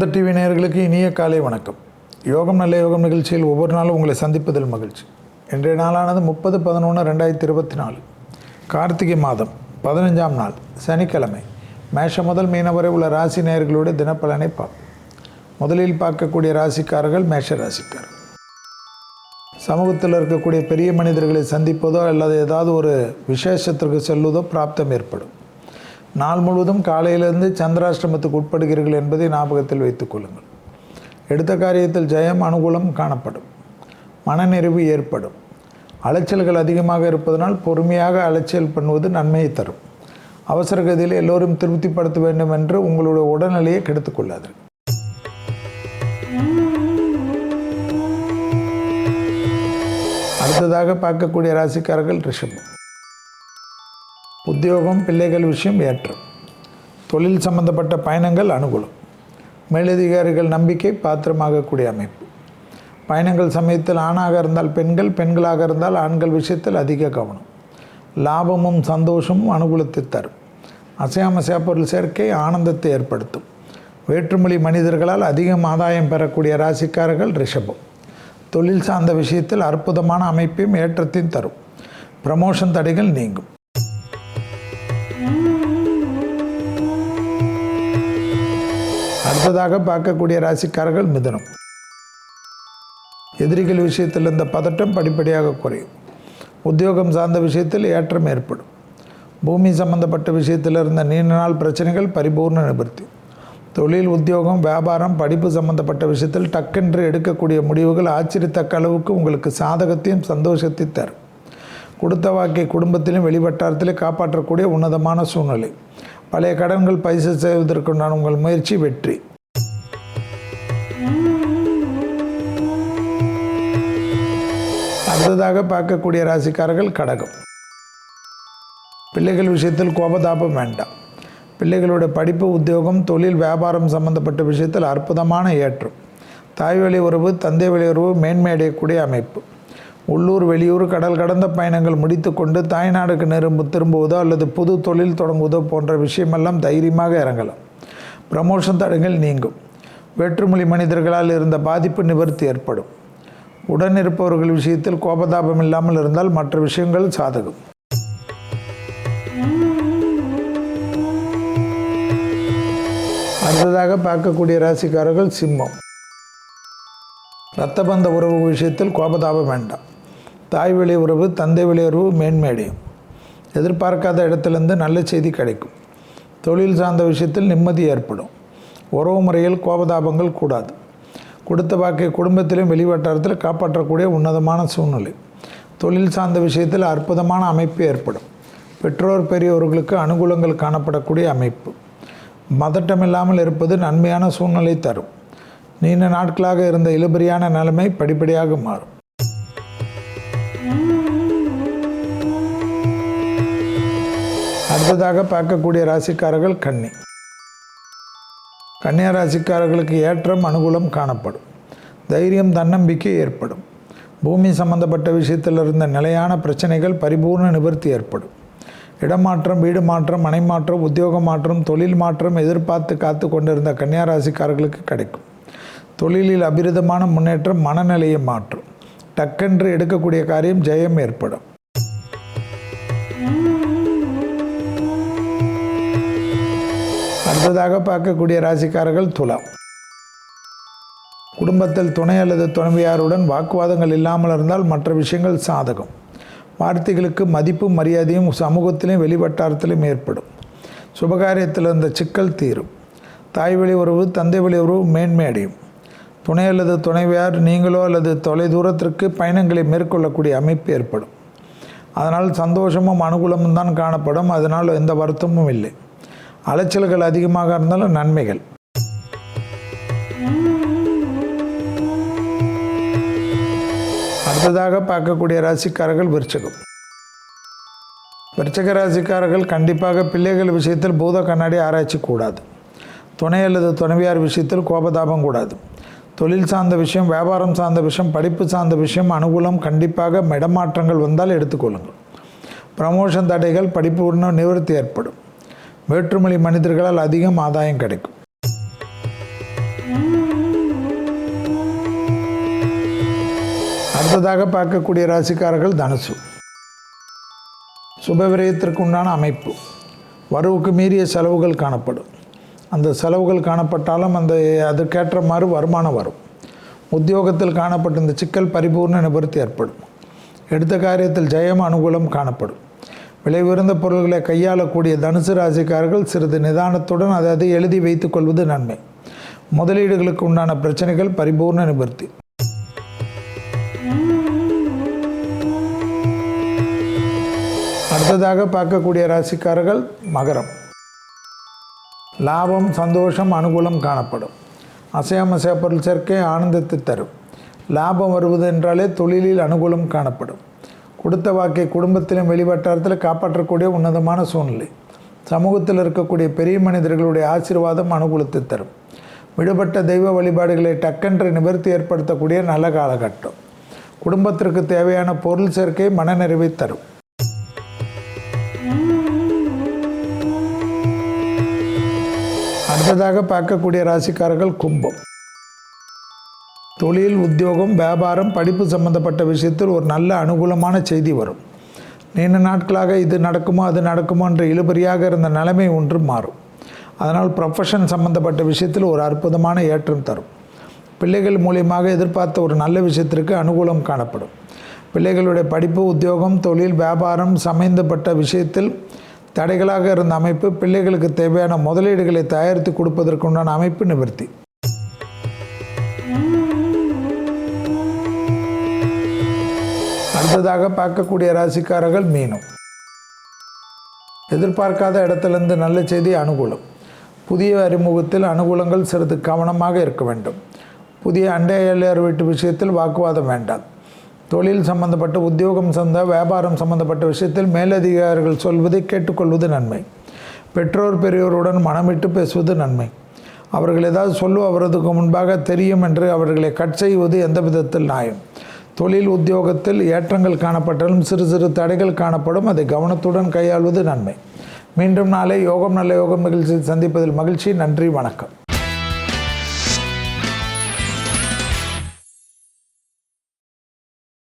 மாத டிவி நேயர்களுக்கு இனிய காலை வணக்கம். யோகம் நல்ல யோகம் நிகழ்ச்சியில் ஒவ்வொரு நாளும் உங்களை சந்திப்பதில் மகிழ்ச்சி. இன்றைய நாளானது முப்பது பதினொன்று ரெண்டாயிரத்தி இருபத்தி நாலு. கார்த்திகை மாதம் பதினஞ்சாம் நாள் சனிக்கிழமை. மேஷம் முதல் மீனவரை உள்ள ராசி நேயர்களுடைய தினப்பலனை பார்ப்போம். முதலில் பார்க்கக்கூடிய ராசிக்காரர்கள் மேஷ ராசிக்காரர். சமூகத்தில் இருக்கக்கூடிய பெரிய மனிதர்களை சந்திப்பதோ அல்லது ஏதாவது ஒரு விசேஷத்திற்கு செல்வதோ பிராப்தம் ஏற்படும். நாள் முழுவதும் காலையிலிருந்து சந்திராஷ்டிரமத்துக்கு உட்படுகிறீர்கள் என்பதை ஞாபகத்தில் வைத்துக் கொள்ளுங்கள். எடுத்த காரியத்தில் ஜெயம் அனுகூலம் காணப்படும். மனநிறைவு ஏற்படும். அலைச்சல்கள் அதிகமாக இருப்பதனால் பொறுமையாக அலைச்சல் பண்ணுவது நன்மையை தரும். அவசர கதியில் எல்லோரும் திருப்திப்படுத்த வேண்டும் என்று உங்களுடைய உடல்நிலையை கெடுத்துக் அடுத்ததாக பார்க்கக்கூடிய ராசிக்காரர்கள் ரிஷபம். உத்தியோகம் பிள்ளைகள் விஷயம் ஏற்றம். தொழில் சம்பந்தப்பட்ட பயணங்கள் அனுகூலம். மேலதிகாரிகள் நம்பிக்கை பாத்திரமாகக்கூடிய அமைப்பு. பயணங்கள் சமயத்தில் ஆணாக இருந்தால் பெண்கள் பெண்களாக இருந்தால் ஆண்கள் விஷயத்தில் அதிக கவனம். லாபமும் சந்தோஷமும் அனுகூலத்தை தரும். அசையாமசையா பொருள் சேர்க்கை ஆனந்தத்தை ஏற்படுத்தும். வேற்றுமொழி மனிதர்களால் அதிகம் ஆதாயம் பெறக்கூடிய ராசிக்காரர்கள் ரிஷபம். தொழில் சார்ந்த விஷயத்தில் அற்புதமான அமைப்பையும் ஏற்றத்தையும் தரும். ப்ரமோஷன் தடைகள் நீங்கும். அடுத்ததாக பார்க்கக்கூடிய ராசிக்காரர்கள் மிதனம். எதிரிகள் விஷயத்தில் இருந்த பதட்டம் படிப்படியாக குறையும். உத்தியோகம் சார்ந்த விஷயத்தில் ஏற்றம் ஏற்படும். பூமி சம்பந்தப்பட்ட விஷயத்தில் இருந்த நீண்ட நாள் பிரச்சனைகள் பரிபூர்ண நிவர்த்தி. தொழில் உத்தியோகம் வியாபாரம் படிப்பு சம்பந்தப்பட்ட விஷயத்தில் டக்கென்று எடுக்கக்கூடிய முடிவுகள் ஆச்சரியத்தக்க அளவுக்கு உங்களுக்கு சாதகத்தையும் சந்தோஷத்தை தரும். கொடுத்த வாக்கை குடும்பத்திலும் வெளிவட்டாரத்திலும் காப்பாற்றக்கூடிய உன்னதமான சூழ்நிலை. பழைய கடன்கள் பைசல் செய்வதற்குண்டான உங்கள் முயற்சி வெற்றி. அடுத்ததாக பார்க்கக்கூடிய ராசிக்காரர்கள் கடகம். பிள்ளைகள் விஷயத்தில் கோபதாபம் வேண்டாம். பிள்ளைகளோட படிப்பு உத்தியோகம் தொழில் வியாபாரம் சம்பந்தப்பட்ட விஷயத்தில் அற்புதமான ஏற்றம். தாய் வழி உறவு தந்தை வழி உறவு மேன்மை அடையக்கூடிய அமைப்பு. உள்ளூர் வெளியூர் கடல் கடந்த பயணங்கள் முடித்துக்கொண்டு தாய்நாடுக்கு நெரும்பு திரும்புவதோ அல்லது புது தொழில் தொடங்குவதோ போன்ற விஷயமெல்லாம் தைரியமாக இறங்கலாம். ப்ரமோஷன் தடங்கள் நீங்கும். வேற்றுமொழி மனிதர்களால் இருந்த பாதிப்பு நிவர்த்தி ஏற்படும். உடன் இருப்பவர்கள் விஷயத்தில் கோபதாபம் இல்லாமல் இருந்தால் மற்ற விஷயங்கள் சாதகம். அடுத்ததாக பார்க்கக்கூடிய ராசிக்காரர்கள் சிம்மம். இரத்த பந்த உறவு விஷயத்தில் கோபதாபம் வேண்டாம். தாய் வழி உறவு தந்தை வழி உறவு மேன்மேடையும். எதிர்பார்க்காத இடத்துலேருந்து நல்ல செய்தி கிடைக்கும். தொழில் சார்ந்த விஷயத்தில் நிம்மதி ஏற்படும். உறவு முறையில் கோபதாபங்கள் கூடாது. கொடுத்த வாக்கை குடும்பத்திலும் வெளிவட்டாரத்தில் காப்பாற்றக்கூடிய உன்னதமான சூழ்நிலை. தொழில் சார்ந்த விஷயத்தில் அற்புதமான அமைப்பு ஏற்படும். பெற்றோர் பெரியவர்களுக்கு அனுகூலங்கள் காணப்படக்கூடிய அமைப்பு. மதட்டமில்லாமல் இருப்பது நன்மையான சூழ்நிலை தரும். நீண்ட நாட்களாக இருந்த இழுபறியான நிலைமை படிப்படியாக மாறும். அடுத்ததாக பார்க்கக்கூடிய ராசிக்காரர்கள் கன்னி. கன்னியராசிக்காரர்களுக்கு ஏற்றம் அனுகூலம் காணப்படும். தைரியம் தன்னம்பிக்கை ஏற்படும். பூமி சம்பந்தப்பட்ட விஷயத்தில் இருந்த நிலையான பிரச்சனைகள் பரிபூர்ண நிவர்த்தி ஏற்படும். இடமாற்றம் வீடு மாற்றம் மனை மாற்றம் உத்தியோக மாற்றம் தொழில் மாற்றம் எதிர்பார்த்து காத்து கொண்டிருந்த கன்னியாராசிக்காரர்களுக்கு கிடைக்கும். தொழிலில் அபிரிதமான முன்னேற்றம் மனநிலையை மாற்றும். டக்கென்று எடுக்கக்கூடிய காரியம் ஜெயம் ஏற்படும். அடுத்ததாக பார்க்கக்கூடிய ராசிக்காரர்கள் துலாம். குடும்பத்தில் துணை அல்லது துணைவியாருடன் வாக்குவாதங்கள் இல்லாமல் இருந்தால் மற்ற விஷயங்கள் சாதகம். வார்த்தைகளுக்கு மதிப்பும் மரியாதையும் சமூகத்திலும் வெளிவட்டாரத்திலும் ஏற்படும். சுபகாரியத்தில் இருந்த சிக்கல் தீரும். தாய் வழி உறவு தந்தை வழி உறவு மேன்மை அடையும். துணை அல்லது துணைவியார் நீங்களோ அல்லது தொலை தூரத்திற்கு பயணங்களை மேற்கொள்ளக்கூடிய அமைப்பு ஏற்படும். அதனால் சந்தோஷமும் அனுகூலமும் தான் காணப்படும். அதனால் எந்த வருத்தமும் இல்லை. அலைச்சல்கள் அதிகமாக இருந்தாலும் நன்மைகள். அடுத்ததாக பார்க்கக்கூடிய ராசிக்காரர்கள் விருச்சகம். விருச்சக ராசிக்காரர்கள் கண்டிப்பாக பிள்ளைகள் விஷயத்தில் பூத கண்ணாடி ஆராய்ச்சி கூடாது. துணை அல்லது துணைவியார் விஷயத்தில் கோபதாபம் கூடாது. தொழில் சார்ந்த விஷயம் வியாபாரம் சார்ந்த விஷயம் படிப்பு சார்ந்த விஷயம் அனுகூலம் கண்டிப்பாக இடமாற்றங்கள் வந்தால் எடுத்துக்கொள்ளுங்கள். ப்ரமோஷன் தடைகள் படிப்பு உடனே நிவர்த்தி ஏற்படும். வேற்றுமொழி மனிதர்களால் அதிகம் ஆதாயம் கிடைக்கும். அடுத்ததாக பார்க்கக்கூடிய ராசிக்காரர்கள் தனுசு. சுபவிரயத்திற்கு உண்டான அமைப்பு. வரவுக்கு மீறிய செலவுகள் காணப்படும். அந்த செலவுகள் காணப்பட்டாலும் அந்த அதற்கேற்ற மாதிரி வருமானம் வரும். உத்தியோகத்தில் காணப்பட்ட இந்த சிக்கல் பரிபூர்ண நிவர்த்தி ஏற்படும். எடுத்த காரியத்தில் ஜெயம் அனுகூலம் காணப்படும். விலை உயர்ந்த பொருள்களை கையாளக்கூடிய தனுசு ராசிக்காரர்கள் சிறிது நிதானத்துடன் அதை அதை எழுதி வைத்துக் கொள்வது நன்மை. முதலீடுகளுக்கு உண்டான பிரச்சனைகள் பரிபூர்ண நிவர்த்தி. அடுத்ததாக பார்க்கக்கூடிய ராசிக்காரர்கள் மகரம். லாபம் சந்தோஷம் அனுகூலம் காணப்படும். அசையாமசைய பொருள் சேர்க்கை ஆனந்தத்தை தரும். லாபம் வருவது என்றாலே தொழிலில் அனுகூலம் காணப்படும். கொடுத்த வாக்கை குடும்பத்திலும் வெளிவட்டாரத்தில் காப்பாற்றக்கூடிய உன்னதமான சூழ்நிலை. சமூகத்தில் இருக்கக்கூடிய பெரிய மனிதர்களுடைய ஆசீர்வாதம் அனுகூலத்தை தரும். விடுபட்ட தெய்வ வழிபாடுகளை டக்கென்று நிவர்த்தி ஏற்படுத்தக்கூடிய நல்ல காலகட்டம். குடும்பத்திற்கு தேவையான பொருள் சேர்க்கை மனநிறைவை தரும். அடுத்ததாக பார்க்கக்கூடிய ராசிக்காரர்கள் கும்பம். தொழில் உத்தியோகம் வியாபாரம் படிப்பு சம்பந்தப்பட்ட விஷயத்தில் ஒரு நல்ல அனுகூலமான செய்தி வரும். நீண்ட நாட்களாக இது நடக்குமோ அது நடக்குமோ என்ற இழுபறியாக இருந்த நிலைமை ஒன்று மாறும். அதனால் ப்ரொஃபஷன் சம்பந்தப்பட்ட விஷயத்தில் ஒரு அற்புதமான ஏற்றம் தரும். பிள்ளைகள் மூலியமாக எதிர்பார்த்த ஒரு நல்ல விஷயத்திற்கு அனுகூலம் காணப்படும். பிள்ளைகளுடைய படிப்பு உத்தியோகம் தொழில் வியாபாரம் சம்பந்தப்பட்ட விஷயத்தில் தடைகளாக இருந்த அமைப்பு பிள்ளைகளுக்கு தேவையான முதலீடுகளை தயாரித்து கொடுப்பதற்குண்டான அமைப்பு நிவர்த்தி. அடுத்ததாக பார்க்கக்கூடிய ராசிக்காரர்கள் மீனம். எதிர்பார்க்காத இடத்திலிருந்து நல்ல செய்தி அனுகூலம். புதிய அறிமுகத்தில் அனுகூலங்கள் சிறிது கவனமாக இருக்க வேண்டும். புதிய அண்டையாளர் வீட்டு விஷயத்தில் வாக்குவாதம் வேண்டாம். தொழில் சம்பந்தப்பட்ட உத்தியோகம் சார்ந்த வியாபாரம் சம்பந்தப்பட்ட விஷயத்தில் மேலதிகாரிகள் சொல்வதை கேட்டுக்கொள்வது நன்மை. பெற்றோர் பெரியோருடன் மனமிட்டு பேசுவது நன்மை. அவர்கள் ஏதாவது சொல்லுவதற்கு முன்பாக தெரியும் என்று அவர்களை கட் செய்வது எந்த விதத்தில் நியாயம்? தொழில் உத்தியோகத்தில் ஏற்றங்கள் காணப்பட்டாலும் சிறு சிறு தடைகள் காணப்படும். அதை கவனத்துடன் கையாள்வது நன்மை. மீண்டும் நாளை யோகம் நல்ல யோகம் நிகழ்ச்சியில் சந்திப்பதில் மகிழ்ச்சி. நன்றி வணக்கம்.